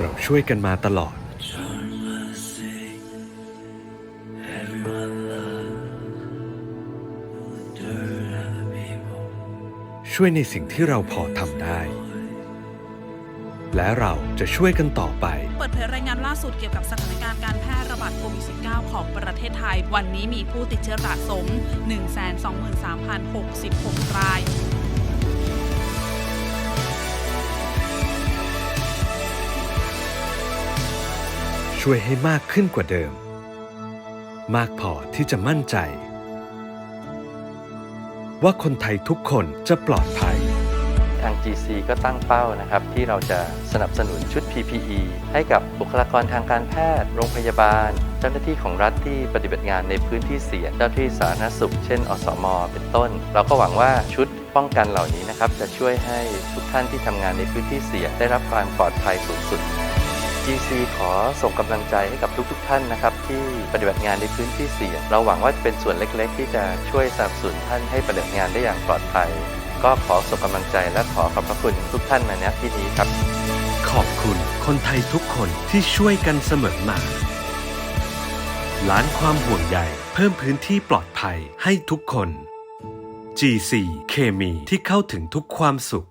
เราช่วยกันมาตลอด ช่วยในสิ่งที่เราพอทำได้ และเราจะช่วยกันต่อไป เปิดเผยรายงานล่าสุดเกี่ยวกับสถานการณ์การแพร่ระบาดโควิด -19 ของประเทศไทย วันนี้มีผู้ติดเชื้อสะสม 123,066 ราย ช่วยให้มากขึ้นกว่าเดิม มากพอที่จะมั่นใจ ว่าคนไทยทุกคนจะปลอดภัย ทาง GC ก็ตั้งเป้านะครับที่เราจะสนับสนุนชุด PPE ให้กับบุคลากรทางการแพทย์ โรงพยาบาล เจ้าหน้าที่ของรัฐที่ปฏิบัติงานในพื้นที่เสี่ยงเจ้าหน้าที่สาธารณสุข เช่น อสม เป็นต้น เราก็หวังว่าชุดป้องกันเหล่านี้นะครับจะช่วยให้ทุกท่านที่ทำงานในพื้นที่เสี่ยงได้รับความปลอดภัยสูงสุด GC ขอส่งกำลังใจให้กับทุกๆทท่านนะครับ ที่ปฏิบัติงานในพื้นที่เสี่ยง เราหวังว่าจะเป็นส่วนเล็กๆ ที่จะช่วยสนับสนุนท่านให้ปฏิบัติงานได้อย่างปลอดภัย ก็ขอส่งกำลังใจและขอขอบพระคุณทุกท่านมาณที่นี้ครับ ขอบคุณคนไทยทุกคนที่ช่วยกันเสมอมาล้านความห่วงใยเพิ่มพื้นที่ปลอดภัยให้ทุกคน G4 เคมีที่เข้าถึงทุกความสุข